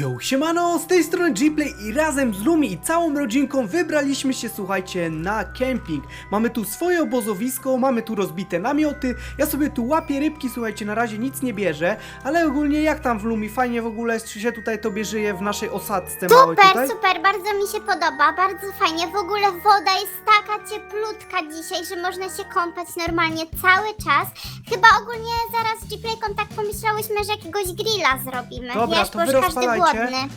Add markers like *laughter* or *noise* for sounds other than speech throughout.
Yo, siemano, z tej strony Gplay i razem z Lumi i całą rodzinką wybraliśmy się, słuchajcie, na kemping. Mamy tu swoje obozowisko, mamy tu rozbite namioty, ja sobie tu łapię rybki, słuchajcie, na razie nic nie bierze, ale ogólnie jak tam w Lumi, fajnie w ogóle się tutaj tobie żyje w naszej osadzce małej Super, tutaj? super, bardzo mi się podoba, bardzo fajnie. W ogóle woda jest taka cieplutka dzisiaj, że można się kąpać normalnie cały czas. Chyba ogólnie zaraz z Gplayką tak pomyślałyśmy, że jakiegoś grilla zrobimy. Dobra, Wiesz, to bo wy już każdy rozpalajcie.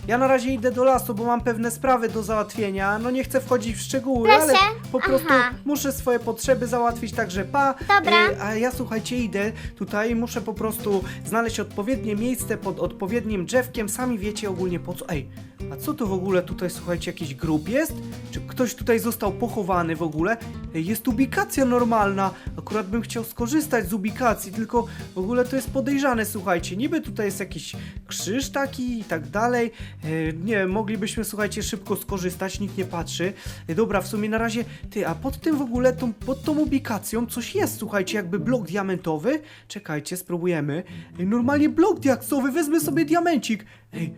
Ja na razie idę do lasu, bo mam pewne sprawy do załatwienia. No nie chcę wchodzić w szczegóły, Proszę. ale po prostu Aha. muszę swoje potrzeby załatwić, także pa. Dobra. E, a ja słuchajcie, idę tutaj, muszę po prostu znaleźć odpowiednie miejsce pod odpowiednim drzewkiem. Sami wiecie ogólnie po co. Ej, a co to w ogóle tutaj, słuchajcie, jakiś grób jest? Czy ktoś tutaj został pochowany w ogóle? Ej, jest ubikacja normalna. Akurat bym chciał skorzystać z ubikacji, tylko w ogóle to jest podejrzane, słuchajcie. Niby tutaj jest jakiś krzyż taki i tak dalej. E, nie moglibyśmy, słuchajcie, szybko skorzystać, nikt nie patrzy. E, dobra, w sumie na razie, ty, a pod tym w ogóle, tą, pod tą ubikacją coś jest, słuchajcie, jakby blok diamentowy. Czekajcie, spróbujemy. Ej, normalnie blok diaksowy, wezmę sobie diamencik. Ej,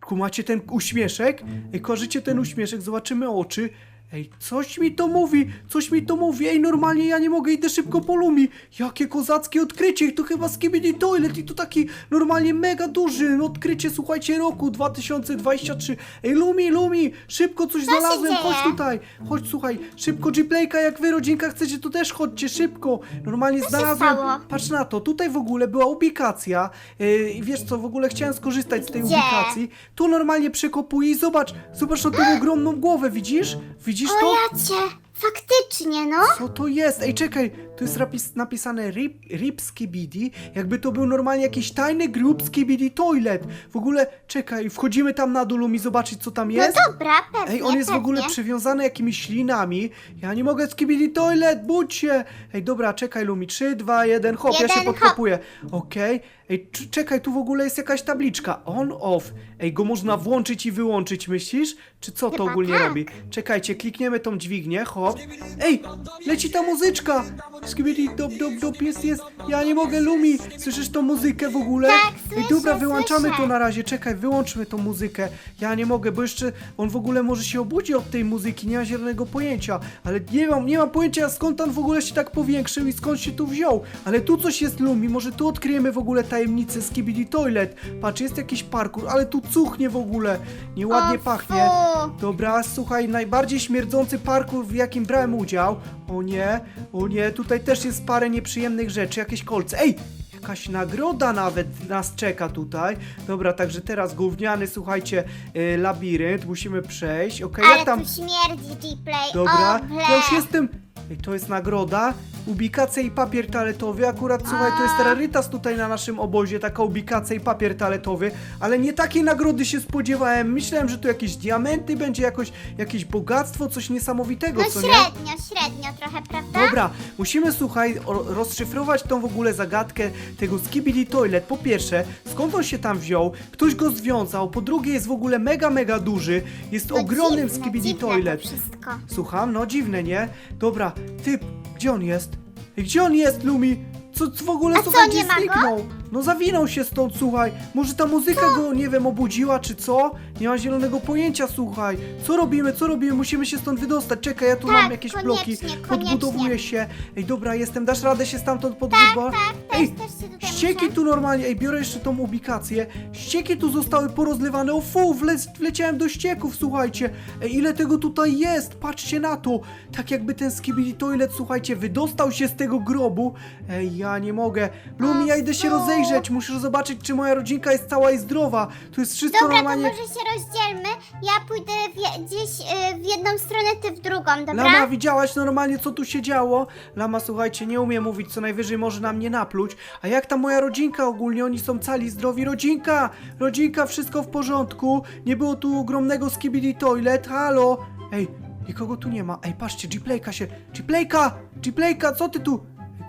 kumacie ten uśmieszek? Ej, kojarzycie ten uśmieszek, zobaczymy oczy. Ej, coś mi to mówi, coś mi to mówi, ej, normalnie ja nie mogę, idę szybko po Lumi. Jakie kozackie odkrycie, to chyba Skibidi Toilet i to taki normalnie mega duży odkrycie, słuchajcie, roku 2023. Ej, Lumi, Lumi, szybko coś się znalazłem, dzieje? chodź tutaj, chodź, słuchaj, szybko G-Playka, jak wy rodzinka chcecie, to też chodźcie, szybko. Normalnie się znalazłem, stało? patrz na to, tutaj w ogóle była ubikacja yy, i wiesz co, w ogóle chciałem skorzystać z tej Gdzie? ubikacji. Tu normalnie przekopuję i zobacz, zobacz na tą ogromną głowę, widzisz? Widzisz to? O ja cię, faktycznie no. Co to jest? Ej, czekaj, tu jest napis, napisane Rip, Rip Skibidi, jakby to był normalnie jakiś tajny grób Skibidi Toilet. W ogóle, czekaj, wchodzimy tam na dół, mi zobaczyć co tam No jest. dobra, pewnie, Ej, on jest w pewnie. ogóle przywiązany jakimiś ślinami. Ja nie mogę skibidi toilet, budź się! Ej, dobra, czekaj Lumi, 3, 2, 1, hop, ja Jeden, się hop. podkopuję. Okej. Ej, cz- czekaj, tu w ogóle jest jakaś tabliczka. On, off. Ej, go można włączyć i wyłączyć, myślisz? Czy co to Chyba ogólnie tak. robi? Czekajcie, klikniemy tą dźwignię, hop. Ej, leci ta muzyczka! Skibidi dop, dop, dop, jest, jest. Ja nie mogę, Lumi. Słyszysz tą muzykę w ogóle? Tak, Ej, dobra, wyłączamy słyszę. to na razie. Czekaj, wyłączmy tą muzykę. Ja nie mogę, bo jeszcze on w ogóle może się obudzi od tej muzyki, nie ma zielonego pojęcia. Ale nie mam, nie mam pojęcia skąd on w ogóle się tak powiększył i skąd się tu wziął. Ale tu coś jest Lumi, może tu odkryjemy w ogóle tajemnicę Skibidi Toilet. Patrz, jest jakiś parkour, ale tu cuchnie w ogóle. Nieładnie O, pachnie. fu. Dobra, słuchaj, najbardziej śmierdzący parkour, w jakim brałem udział. O nie, o nie, tutaj też jest parę nieprzyjemnych rzeczy, jakieś kolce. Ej! Jakaś nagroda nawet nas czeka tutaj. Dobra, także teraz gówniany, słuchajcie, y, labirynt, musimy przejść. Okej, Ale jak tam... tu śmierdzi Gplay, Dobra, ja już jestem. Ej, to jest nagroda. Ubikacja i papier toaletowy. Akurat słuchaj, to jest rarytas tutaj na naszym obozie, taka ubikacja i papier toaletowy, ale nie takiej nagrody się spodziewałem. Myślałem, że tu jakieś diamenty będzie jakoś, jakieś bogactwo, coś niesamowitego, No co nie? średnio, średnio trochę, prawda? Dobra, musimy słuchaj, o- rozszyfrować tą w ogóle zagadkę tego Skibidi Toilet. Po pierwsze, skąd on się tam wziął? Ktoś go związał. Po drugie, jest w ogóle mega, mega duży. Jest No ogromnym dziwne, Skibidi dziwne Toilet. To wszystko. Słucham? No dziwne, nie? Dobra, ty, gdzie on jest? Gdzie on jest, Lumi? Co, co w ogóle, A co, słuchaj, nie ma go? zniknął? No zawinął się stąd, słuchaj. Może ta muzyka go, nie wiem, obudziła, czy co? Nie mam zielonego pojęcia, słuchaj. Co robimy, co robimy? Musimy się stąd wydostać. Czekaj, ja tu Tak, mam jakieś bloki. koniecznie, Podbudowuję koniecznie. się. Ej, dobra, jestem, dasz radę się stamtąd podbudować? Tak, Ej, też, też się tutaj ścieki muszę. tu normalnie, ej, biorę jeszcze tą ubikację. Ścieki tu zostały porozlewane. O fu, wle, wleciałem do ścieków, słuchajcie. Ej, ile tego tutaj jest? Patrzcie na to. Tak jakby ten skibidi toilet, słuchajcie, wydostał się z tego grobu. Ej, ja nie mogę. Lumi, ja idę się fu. Rozejrzeć. Muszę zobaczyć, czy moja rodzinka jest cała i zdrowa. Tu jest wszystko Dobra, to normalnie. może się rozdzielmy. Ja pójdę w, gdzieś y, w jedną stronę, ty w drugą, dobra? Lama, widziałaś normalnie, co tu się działo? Lama, słuchajcie, nie umie mówić, co najwyżej może na mnie napluć. A jak ta moja rodzinka ogólnie? Oni są cali, zdrowi. Rodzinka! Rodzinka, wszystko w porządku. Nie było tu ogromnego skibidi toilet. Halo! Ej, nikogo tu nie ma. Ej, patrzcie, Gplayka się... Gplayka! Gplayka, co ty tu?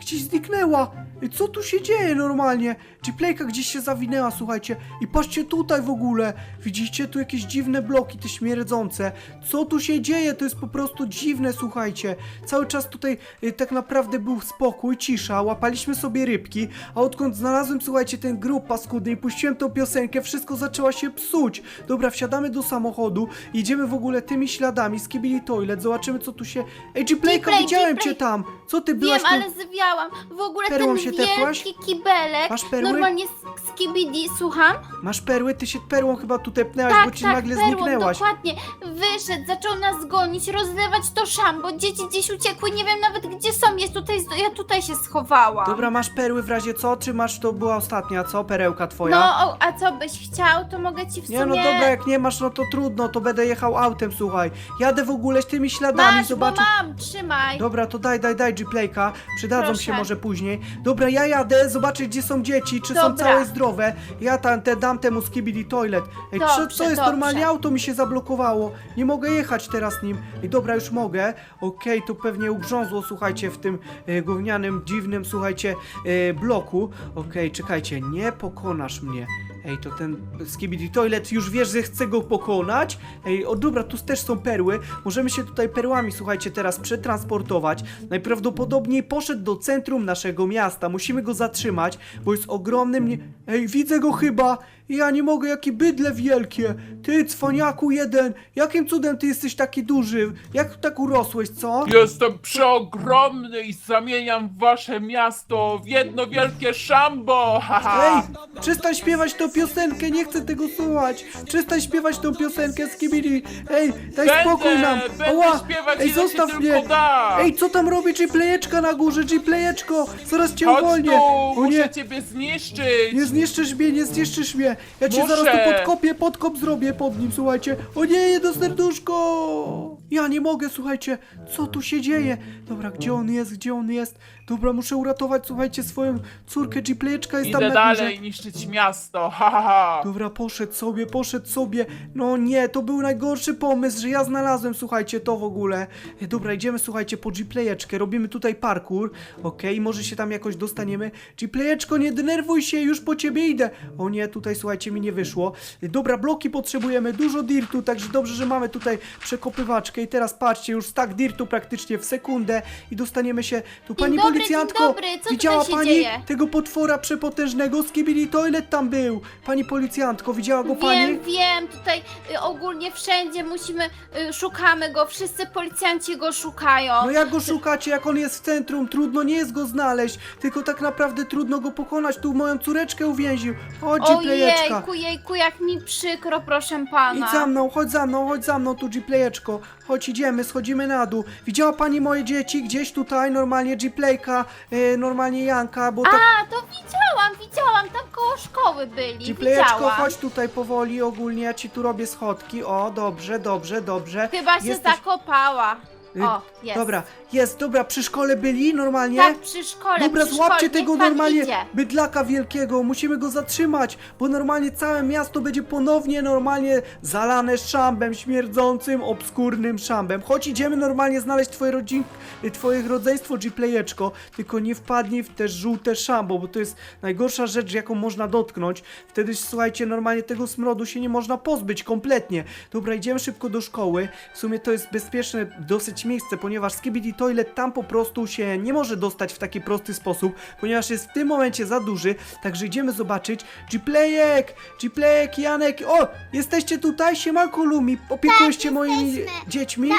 Gdzieś zniknęła. I co tu się dzieje normalnie? Gplayka gdzieś się zawinęła, słuchajcie. I patrzcie tutaj w ogóle. Widzicie tu jakieś dziwne bloki, te śmierdzące. Co tu się dzieje? To jest po prostu dziwne, słuchajcie. Cały czas tutaj y, tak naprawdę był spokój, cisza, łapaliśmy sobie rybki, a odkąd znalazłem, słuchajcie, ten grób paskudny i puściłem tą piosenkę, wszystko zaczęło się psuć. Dobra, wsiadamy do samochodu, idziemy w ogóle tymi śladami, skibili toilet, zobaczymy co tu się... Ej, Gplayka, Gplay, widziałem Gplay. cię tam! Co ty byłaś Wiem, tam? ale zwiałam. W ogóle Perłą ten się wielki tepłaś? kibelek. Masz perły? Normalnie z, z kibidi, słucham? Masz perły? Ty się perłą chyba tu tepnęłaś, Tak, bo ci tak, nagle perłą, zniknęłaś. dokładnie. Wyszedł, zaczął nas gonić, rozlewać to szambo. Dzieci gdzieś uciekły, nie wiem nawet gdzie są. Jest tutaj, ja tutaj się schowałam. Dobra, masz perły w razie co? Czy masz, to była ostatnia, co? Perełka twoja? No, o, a co byś chciał, to mogę ci w sumie... Nie no dobra, jak nie masz, no to trudno, to będę jechał autem, słuchaj. Jadę w ogóle z tymi śladami, Masz, zobaczę. bo mam, trzymaj. Dobra, to daj, daj, daj Gplayka. Przydadzą Proszę. się może później. Dobra, ja jadę, zobaczyć gdzie są dzieci, czy są Dobra. całe zdrowe. Ja tam te dam temu skibidi toilet. Ej, co, Dobrze, co jest dobrze. normalnie? Auto mi się zablokowało. Nie mogę jechać teraz nim. Ej, dobra, już mogę. Okej, to pewnie ugrzązło, słuchajcie, w tym e, gównianym, dziwnym, słuchajcie, e, bloku. Okej, czekajcie, nie pokonasz mnie. Ej, to ten Skibidi Toilet już wiesz, że chce go pokonać? Ej, o dobra, tu też są perły. Możemy się tutaj perłami, słuchajcie, teraz przetransportować. Najprawdopodobniej poszedł do centrum naszego miasta. Musimy go zatrzymać, bo jest ogromnym... Ej, widzę go chyba! Ja nie mogę, jakie bydle wielkie! Ty, cwaniaku jeden! Jakim cudem ty jesteś taki duży? Jak tak urosłeś, co? Jestem przeogromny i zamieniam wasze miasto w jedno wielkie szambo! Haha! Ej, przestań śpiewać tą piosenkę, nie chcę tego słuchać. Przestań śpiewać tą piosenkę z Kibili. Ej, daj Będę, spokój nam. będę śpiewać, ej, ile zostaw tylko mnie. da. Ej, co tam robi G-Playeczka na górze? G-Playeczko, zaraz cię Chodź uwolnię. tu! O Muszę nie, ciebie zniszczyć! nie zniszczysz mnie, nie zniszczysz mnie. Ja cię Muszę. zaraz tu podkopię, podkop zrobię pod nim, słuchajcie. O nie, jedno serduszko. Ja nie mogę, słuchajcie, co tu się dzieje? Dobra, gdzie on jest, gdzie on jest? Dobra, muszę uratować, słuchajcie, swoją córkę. G-Playeczka jest tam Idę na górze. dalej niszczyć miasto! Ha, ha, ha. Dobra, poszedł sobie, poszedł sobie. No nie, to był najgorszy pomysł, że ja znalazłem, słuchajcie, to w ogóle. E, Dobra, idziemy, słuchajcie, po G-Playeczkę, robimy tutaj parkour, okej, może się tam jakoś dostaniemy. G-Playeczko, nie denerwuj się, już po ciebie idę. O nie, tutaj, słuchajcie, mi nie wyszło. Dobra, bloki potrzebujemy, dużo dirtu, także dobrze, że mamy tutaj przekopywaczkę i teraz patrzcie, już stack dirtu praktycznie w sekundę i dostaniemy się tu. Pani dobry, policjantko, dzień dobry, co widziała tutaj się pani dzieje? tego potwora przepotężnego z Kibili Toilet tam był. Pani policjantko, widziała go pani? Wiem, wiem, tutaj y, ogólnie wszędzie musimy, y, szukamy go, wszyscy policjanci go szukają. No jak go szukacie, jak on jest w centrum? Trudno nie jest go znaleźć, tylko tak naprawdę trudno go pokonać. Tu moją córeczkę uwięził. Chodź, G-Playeczka. Ojejku, jejku, jak mi przykro, proszę pana. Idź za mną, chodź za mną, chodź za mną tu, G-Playeczko. Chodź, idziemy, schodzimy na dół. Widziała pani moje dzieci gdzieś tutaj, normalnie G-Playka, e, normalnie Janka, bo tak... A, to widziałam, widziałam, tam koło szkoły byli, widziałam. chodź tutaj powoli, ogólnie ja ci tu robię schodki. O, dobrze, dobrze, dobrze. Chyba się Jesteś- zakopała. Y, O, jest. Dobra, jest, dobra, przy szkole byli normalnie? Tak, przy szkole, Dobra, przy złapcie szkole, tego niech pan normalnie Idzie. bydlaka wielkiego, musimy go zatrzymać, bo normalnie całe miasto będzie ponownie normalnie zalane szambem, śmierdzącym, obskurnym szambem. Chodź, idziemy normalnie znaleźć twoje rodzin, y, twoje rodzeństwo G-Playeczko, tylko nie wpadnij w te żółte szambo, bo to jest najgorsza rzecz, jaką można dotknąć. Wtedy, słuchajcie, normalnie tego smrodu się nie można pozbyć kompletnie. Dobra, idziemy szybko do szkoły. W sumie to jest bezpieczne dosyć miejsce, ponieważ Skibidi Toilet tam po prostu się nie może dostać w taki prosty sposób, ponieważ jest w tym momencie za duży, także idziemy zobaczyć. G-Playek! G-Playek, Janek! O! Jesteście tutaj? Siemanko Lumi! Opiekujesz się moimi jesteśmy. dziećmi?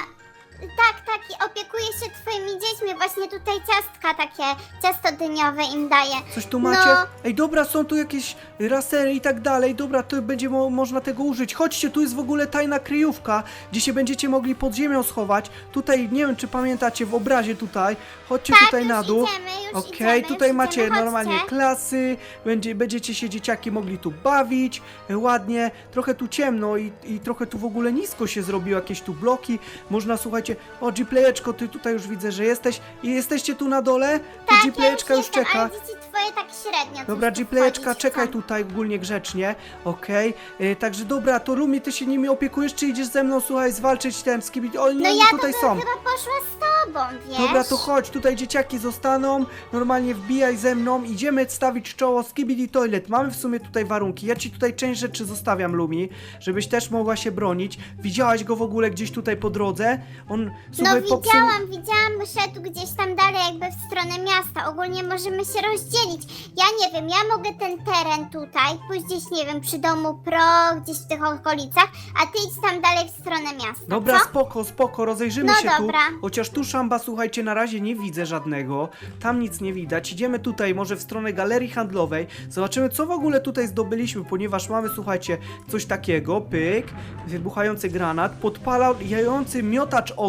Tak, tak, i opiekuję się twoimi dziećmi, właśnie tutaj ciastka takie, ciasto dyniowe im daję. Coś tu macie? No. Ej, dobra, są tu jakieś rasery i tak dalej. Dobra, to będzie mo można tego użyć. Chodźcie, tu jest w ogóle tajna kryjówka, gdzie się będziecie mogli pod ziemią schować. Tutaj, nie wiem, czy pamiętacie, w obrazie tutaj. Chodźcie Tak, tutaj już na dół. idziemy, już Okej, idziemy, tutaj macie normalnie klasy, będzie, będziecie się dzieciaki mogli tu bawić, e, ładnie, trochę tu ciemno i, i trochę tu w ogóle nisko się zrobiło, jakieś tu bloki, można, słuchajcie, o G-Playeczko, ty tutaj już widzę, że jesteś i jesteście tu na dole? To Tak, ja już jestem, czeka. ale dzieci twoje tak średnio. Dobra, tu G-Playeczka, czekaj tutaj ogólnie grzecznie, okej. E, Także dobra, to Lumi, ty się nimi opiekujesz, czy idziesz ze mną, słuchaj, zwalczyć ten skibidi? O, nie, No oni ja tutaj to są. chyba poszła z tobą, wiesz? Dobra, to chodź, tutaj dzieciaki zostaną, normalnie wbijaj ze mną, idziemy stawić czoło Skibidi Toilet. Mamy w sumie tutaj warunki, ja ci tutaj część rzeczy zostawiam, Lumi, żebyś też mogła się bronić. Widziałaś go w ogóle gdzieś tutaj po drodze? On No sobie popsuł... widziałam, widziałam, szedł gdzieś tam dalej jakby w stronę miasta. Ogólnie możemy się rozdzielić. Ja nie wiem, ja mogę ten teren tutaj, pójść gdzieś, nie wiem, przy domu Pro, gdzieś w tych okolicach, a ty idź tam dalej w stronę miasta, Dobra, co? spoko, spoko, rozejrzymy No się dobra. tu. Chociaż tu szamba, słuchajcie, na razie nie widzę żadnego. Tam nic nie widać. Idziemy tutaj, może w stronę galerii handlowej. Zobaczymy, co w ogóle tutaj zdobyliśmy, ponieważ mamy, słuchajcie, coś takiego. Pyk, wybuchający granat, podpalający miotacz ognia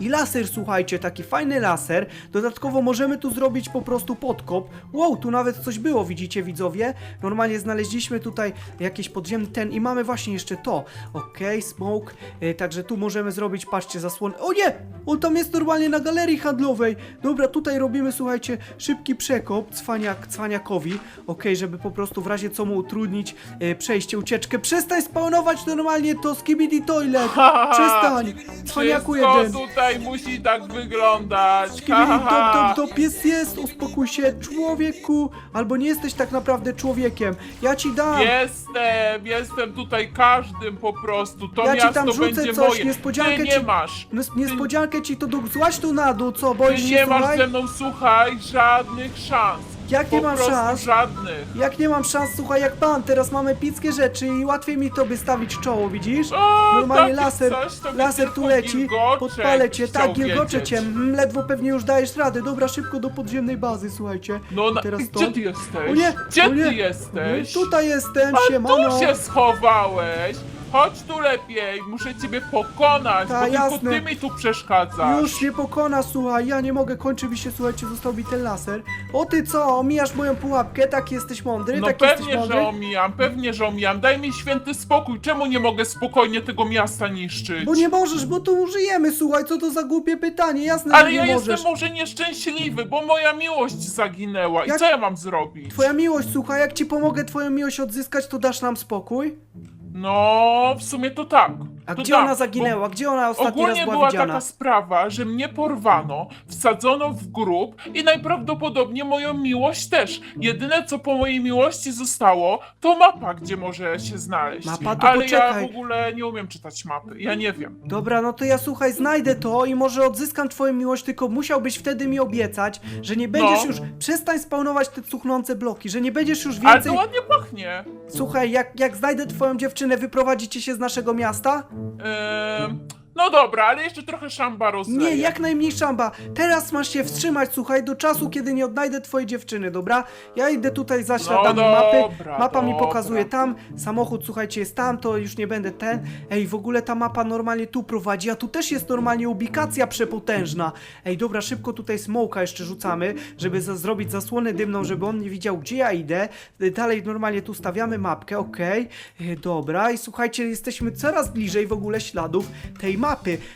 i laser, słuchajcie, taki fajny laser. Dodatkowo możemy tu zrobić po prostu podkop. Wow, tu nawet coś było, widzicie, widzowie? Normalnie znaleźliśmy tutaj jakiś podziemny ten i mamy właśnie jeszcze to. Okej, smoke. E, także tu możemy zrobić, patrzcie, zasłonę. O nie! On tam jest normalnie na galerii handlowej. Dobra, tutaj robimy, słuchajcie, szybki przekop cwaniak, cwaniakowi. Okej, żeby po prostu w razie co mu utrudnić e, przejście, ucieczkę. Przestań spawnować normalnie to skibidi toilet. *laughs* Przestań. Cwaniaku jeden. tutaj musi tak wyglądać. Skibidi, to, Ha, to, to pies jest, uspokój się, człowieku. Albo nie jesteś tak naprawdę człowiekiem. Ja ci dam. Jestem, jestem tutaj każdym po prostu. To Ja ci miasto tam rzucę będzie coś, moje. niespodziankę Ty nie ci- masz. No, niespodziankę ci to do... Złaź tu na dół, co? Ty Boisz się, nie masz słuchaj? ze mną, słuchaj, żadnych szans. Jak Po nie mam prostu szans? żadnych. Jak nie mam szans, słuchaj, jak pan, teraz mamy epickie rzeczy i łatwiej mi to by stawić czoło, widzisz? O, Normalnie takie laser, coś, to laser tu tylko leci, Gilgoczek podpalę cię, chciał tak, gilgocze wiedzieć. cię, mm, ledwo pewnie już dajesz radę, dobra, szybko do podziemnej bazy, słuchajcie. No, na, teraz gdzie ty jesteś? O nie, Gdzie o nie, ty jesteś? No, tutaj jestem, A siemano. tu się schowałeś. Chodź tu lepiej, muszę ciebie pokonać, Ta, bo jasne. tylko ty mi tu przeszkadzasz. Już mnie pokona, słuchaj, ja nie mogę, kończy mi się, słuchajcie, został mi ten laser. O ty co, omijasz moją pułapkę, tak jesteś mądry, No tak jesteś pewnie, mądry. że omijam, pewnie, że omijam. Daj mi święty spokój, czemu nie mogę spokojnie tego miasta niszczyć? Bo nie możesz, bo tu żyjemy, słuchaj, co to za głupie pytanie, jasne, Ale że nie ja możesz. jestem może nieszczęśliwy, bo moja miłość zaginęła. Jak- I co ja mam zrobić? Twoja miłość, słuchaj, jak ci pomogę twoją miłość odzyskać, to dasz nam spokój? No, w sumie to tak. A to gdzie tak, ona zaginęła? Gdzie ona ostatni raz ogólnie była była widziana? taka sprawa, że mnie porwano, wsadzono w grób i najprawdopodobniej moją miłość też. Jedyne co po mojej miłości zostało, to mapa, gdzie może się znaleźć. Mapa? To Ale ja poczekaj. w ogóle nie umiem czytać mapy, ja nie wiem. Dobra, no to ja słuchaj, znajdę to i może odzyskam twoją miłość, tylko musiałbyś wtedy mi obiecać, że nie będziesz No. już... Przestań spawnować te cuchnące bloki, że nie będziesz już Ale więcej... to ładnie pachnie. Słuchaj, jak, jak znajdę twoją dziewczynę, wyprowadzicie się z naszego miasta? Um, no dobra, ale jeszcze trochę szamba rozleję. Nie, jak najmniej szamba. Teraz masz się wstrzymać, słuchaj, do czasu, kiedy nie odnajdę twojej dziewczyny, dobra? Ja idę tutaj za śladami No mapy. dobra, Mapa mi dobra. pokazuje tam, samochód, słuchajcie, jest tam, to już nie będę ten. Ej, w ogóle ta mapa normalnie tu prowadzi, a tu też jest normalnie ubikacja przepotężna. Ej, dobra, szybko tutaj smoka jeszcze rzucamy, żeby za zrobić zasłonę dymną, żeby on nie widział, gdzie ja idę. Y, Dalej normalnie tu stawiamy mapkę, okej. Y, Dobra, i słuchajcie, jesteśmy coraz bliżej w ogóle śladów tej mapy.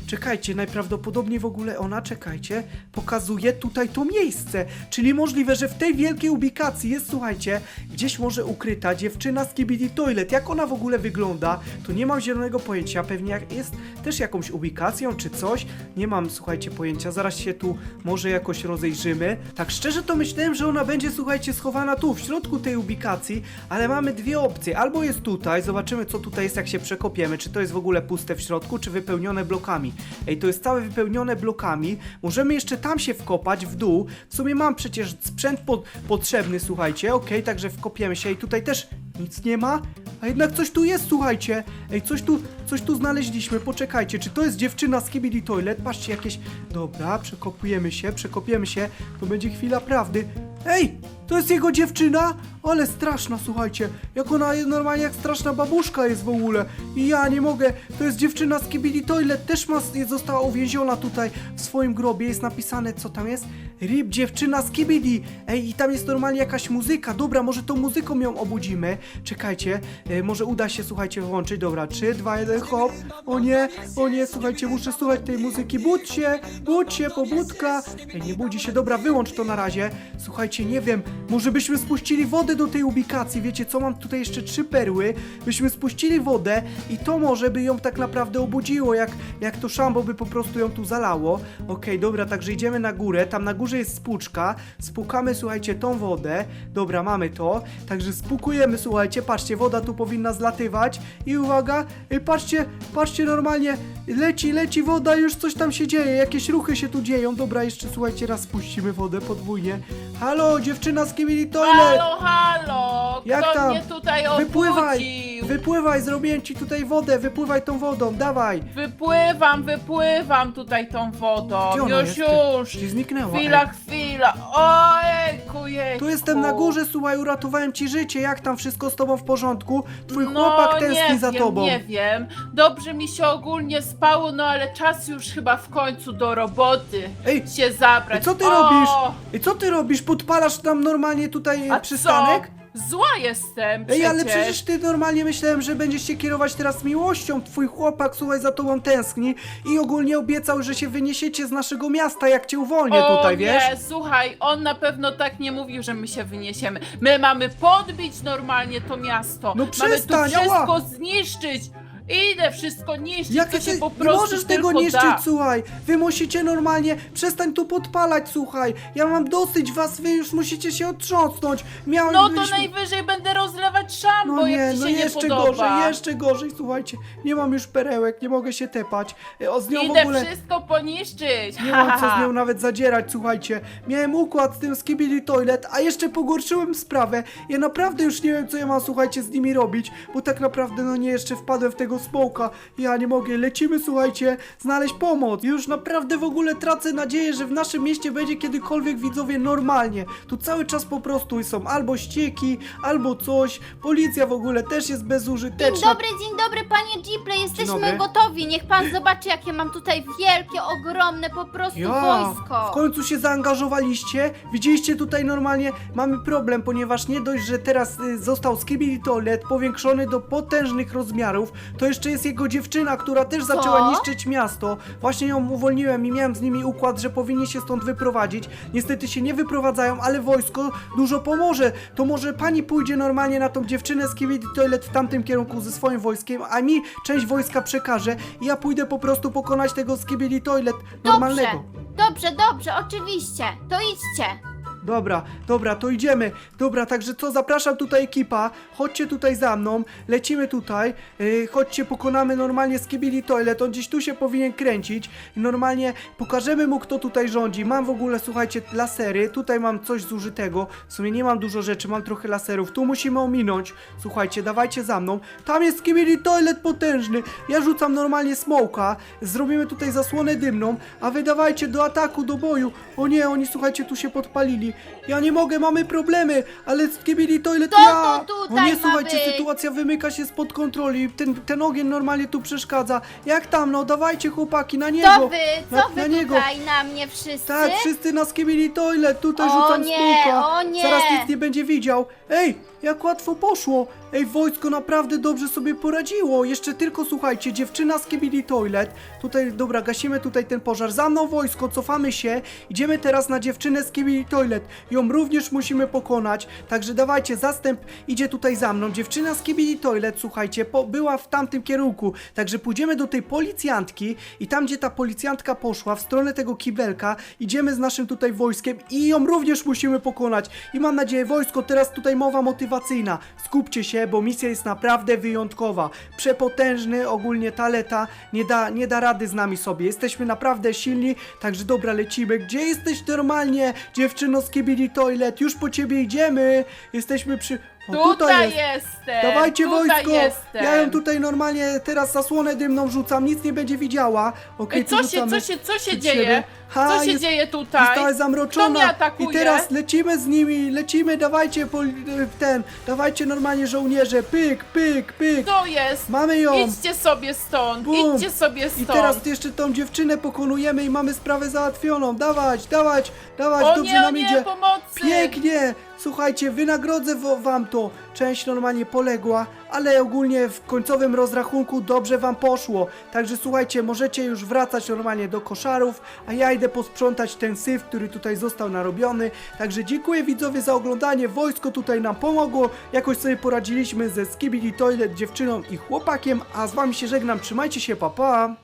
Czekajcie, najprawdopodobniej w ogóle ona, czekajcie, pokazuje tutaj to miejsce. Czyli możliwe, że w tej wielkiej ubikacji jest, słuchajcie, gdzieś może ukryta dziewczyna z Kibidi Toilet. Jak ona w ogóle wygląda, to nie mam zielonego pojęcia. Pewnie jest też jakąś ubikacją czy coś. Nie mam, słuchajcie, pojęcia. Zaraz się tu może jakoś rozejrzymy. Tak szczerze to myślałem, że ona będzie, słuchajcie, schowana tu, w środku tej ubikacji, ale mamy dwie opcje. Albo jest tutaj, zobaczymy co tutaj jest, jak się przekopiemy. Czy to jest w ogóle puste w środku, czy wypełnione blokami. Ej, to jest całe wypełnione blokami. Możemy jeszcze tam się wkopać w dół. W sumie mam przecież sprzęt pod, potrzebny, słuchajcie. Okej, także wkopiemy się i tutaj też nic nie ma. A jednak coś tu jest, słuchajcie. Ej, coś tu, coś tu znaleźliśmy. Poczekajcie, czy to jest dziewczyna z Kibidi Toilet? Patrzcie, jakieś... Dobra, przekopujemy się, przekopiemy się. To będzie chwila prawdy. Ej, to jest jego dziewczyna? Ale straszna, słuchajcie. Jak ona jest normalnie, jak straszna babuszka jest w ogóle. I ja nie mogę. To jest dziewczyna z Kibidi Toilet. Też ma, została uwięziona tutaj w swoim grobie. Jest napisane, co tam jest? Rip, dziewczyna z Kibidi. Ej, i tam jest normalnie jakaś muzyka. Dobra, może tą muzyką ją obudzimy. Czekajcie, e, może uda się, słuchajcie, włączyć. Dobra, 3, 2, 1, hop. O nie, o nie, słuchajcie, muszę słuchać tej muzyki. Budź się, budź się, pobudka. Ej, nie budzi się, dobra, wyłącz to na razie. Słuchajcie, nie wiem, może byśmy spuścili wodę do tej ubikacji. Wiecie co, mam tutaj jeszcze trzy perły. Byśmy spuścili wodę i to może by ją tak naprawdę obudziło, jak, jak to szambo by po prostu ją tu zalało. Okej, dobra, także idziemy na górę. Tam na górze jest spłuczka. Spłukamy, słuchajcie, tą wodę. Dobra, mamy to. Także spłukujemy, słuchajcie, patrzcie, woda tu powinna zlatywać. I uwaga, ej, patrzcie, patrzcie, normalnie leci, leci woda, już coś tam się dzieje, jakieś ruchy się tu dzieją. Dobra, jeszcze słuchajcie, raz spuścimy wodę podwójnie. Halo, dziewczyna Toilet! Halo, halo! Kto Jak tam? mnie tutaj Wypływaj! obudził? Wypływaj, zrobiłem ci tutaj wodę, wypływaj tą wodą, dawaj! Wypływam, wypływam tutaj tą wodą. Gdzie ona już, jest? już. Gdzie zniknęła? Chwila, chwila. Ojejku, jejku. Tu jestem na górze, słuchaj, uratowałem ci życie, jak tam wszystko z tobą w porządku? Twój no, chłopak tęskni nie za wiem, tobą. Nie wiem. Dobrze mi się ogólnie spało, no ale czas już chyba w końcu do roboty Ej, się zabrać. co ty robisz? I co ty robisz? Podpalasz tam normalnie tutaj A przystanek? co? Zła jestem Ej, ale przecież ty normalnie myślałem, że będziesz się kierować teraz miłością. Twój chłopak, słuchaj, za tobą tęskni i ogólnie obiecał, że się wyniesiecie z naszego miasta, jak cię uwolnię o, tutaj, nie, wiesz? słuchaj, on na pewno tak nie mówił, że my się wyniesiemy. My mamy podbić normalnie to miasto. No mamy przestań, tu wszystko ała! zniszczyć. Idę wszystko niszczyć, Jak co ty się po nie prostu możesz tego tylko niszczyć, da. słuchaj. Wy musicie normalnie, przestań tu podpalać, słuchaj. Ja mam dosyć was, wy już musicie się otrząsnąć. Miałem No to byliśmy- najwyżej będę rozlewać szambo, No jak nie, ci no się nie jeszcze podoba. gorzej, jeszcze gorzej, słuchajcie. Nie mam już perełek, nie mogę się tepać. E, O, z nią w Idę ogóle... wszystko poniszczyć. Nie mam co z nią nawet zadzierać, słuchajcie. Miałem układ z tym Skibidi Toilet, a jeszcze pogorszyłem sprawę. Ja naprawdę już nie wiem, co ja mam, słuchajcie, z nimi robić, bo tak naprawdę, no nie, jeszcze wpadłem w tego smoka. Ja nie mogę, lecimy, słuchajcie, znaleźć pomoc. Już naprawdę w ogóle tracę nadzieję, że w naszym mieście będzie kiedykolwiek widzowie normalnie. Tu cały czas po prostu są albo ścieki, albo coś. Policja w ogóle też jest Dzień bezużyteczna. dobry, dzień dobry panie Jeepley, jesteśmy dobry. gotowi. Niech pan zobaczy, jakie mam tutaj wielkie, ogromne po prostu wojsko. w końcu się zaangażowaliście. Widzieliście tutaj normalnie, mamy problem, ponieważ nie dość, że teraz y, został Skibidi Toilet powiększony do potężnych rozmiarów, to jeszcze jest jego dziewczyna, która też zaczęła niszczyć miasto. Właśnie ją uwolniłem i miałem z nimi układ, że powinni się stąd wyprowadzić. Niestety się nie wyprowadzają, ale wojsko dużo pomoże. To może pani pójdzie normalnie na tą dziewczynę Skibidi Toilet w tamtym kierunku ze swoim wojskiem, a mi część wojska przekaże i ja pójdę po prostu pokonać tego Skibidi Toilet normalnego. Dobrze, dobrze, dobrze, oczywiście. To idźcie. Dobra, dobra, to idziemy. Dobra, także co, zapraszam tutaj ekipa. Chodźcie tutaj za mną. Lecimy tutaj. Yy, chodźcie, pokonamy normalnie Skibidi Toilet. On gdzieś tu się powinien kręcić. Normalnie pokażemy mu, kto tutaj rządzi. Mam w ogóle, słuchajcie, lasery. Tutaj mam coś zużytego. W sumie nie mam dużo rzeczy, mam trochę laserów. Tu musimy ominąć. Słuchajcie, dawajcie za mną. Tam jest Skibidi Toilet potężny. Ja rzucam normalnie smoka. Zrobimy tutaj zasłonę dymną. A wy dawajcie do ataku, do boju. O nie, oni, słuchajcie, tu się podpalili. Ja nie mogę, mamy problemy, ale Skibidi Toilet To ja! o tutaj nie, ma słuchajcie, być. sytuacja wymyka się spod kontroli. Ten, ten ogień normalnie tu przeszkadza. Jak tam, no dawajcie chłopaki, na niego. To wy, na, co wy na niego. tutaj na mnie wszyscy? Tak, wszyscy na Skibidi Toilet, tutaj O rzucam nie, smoka. o nie. Zaraz nic nie będzie widział. Ej, jak łatwo poszło. Ej, wojsko naprawdę dobrze sobie poradziło. Jeszcze tylko, słuchajcie, dziewczyna z Kibidi Toilet. Tutaj, dobra, gasimy tutaj ten pożar. Za mną wojsko, cofamy się. Idziemy teraz na dziewczynę z Kibidi Toilet. Ją również musimy pokonać. Także dawajcie, zastęp idzie tutaj za mną. Dziewczyna z Kibidi Toilet, słuchajcie, po, była w tamtym kierunku. Także pójdziemy do tej policjantki i tam, gdzie ta policjantka poszła, w stronę tego kibelka, idziemy z naszym tutaj wojskiem i ją również musimy pokonać. I mam nadzieję, wojsko, teraz tutaj mowa motywacyjna. Skupcie się, bo misja jest naprawdę wyjątkowa. Przepotężny, ogólnie taleta nie da, nie da rady z nami sobie. Jesteśmy naprawdę silni, także dobra, lecimy. Gdzie jesteś normalnie, dziewczyno z Kibidi Toilet? Już po ciebie idziemy. Jesteśmy przy... O, Tutaj, jest. jestem. Dawajcie tutaj wojsko! Jestem. Ja ją tutaj normalnie teraz zasłonę dymną rzucam, nic nie będzie widziała. Okej, Ej, co się, co się, co się dzieje? Ha, Co się jest- dzieje tutaj? Została Kto zamroczona. mnie atakuje? I teraz lecimy z nimi, lecimy, dawajcie pol- ten, dawajcie normalnie żołnierze, pyk, pyk, pyk. To jest! Mamy ją. Idźcie sobie stąd, Bum. idźcie sobie stąd. I teraz jeszcze tą dziewczynę pokonujemy i mamy sprawę załatwioną. Dawać, dawać, dawać, o dobrze nie, nam nie, idzie. pomocy! Pięknie! Słuchajcie, wynagrodzę wam to. Część normalnie poległa, ale ogólnie w końcowym rozrachunku dobrze wam poszło. Także słuchajcie, możecie już wracać normalnie do koszarów, a ja idę posprzątać ten syf, który tutaj został narobiony. Także dziękuję widzowie za oglądanie. Wojsko tutaj nam pomogło. Jakoś sobie poradziliśmy ze Skibidi Toilet, dziewczyną i chłopakiem. A z wami się żegnam. Trzymajcie się, pa pa!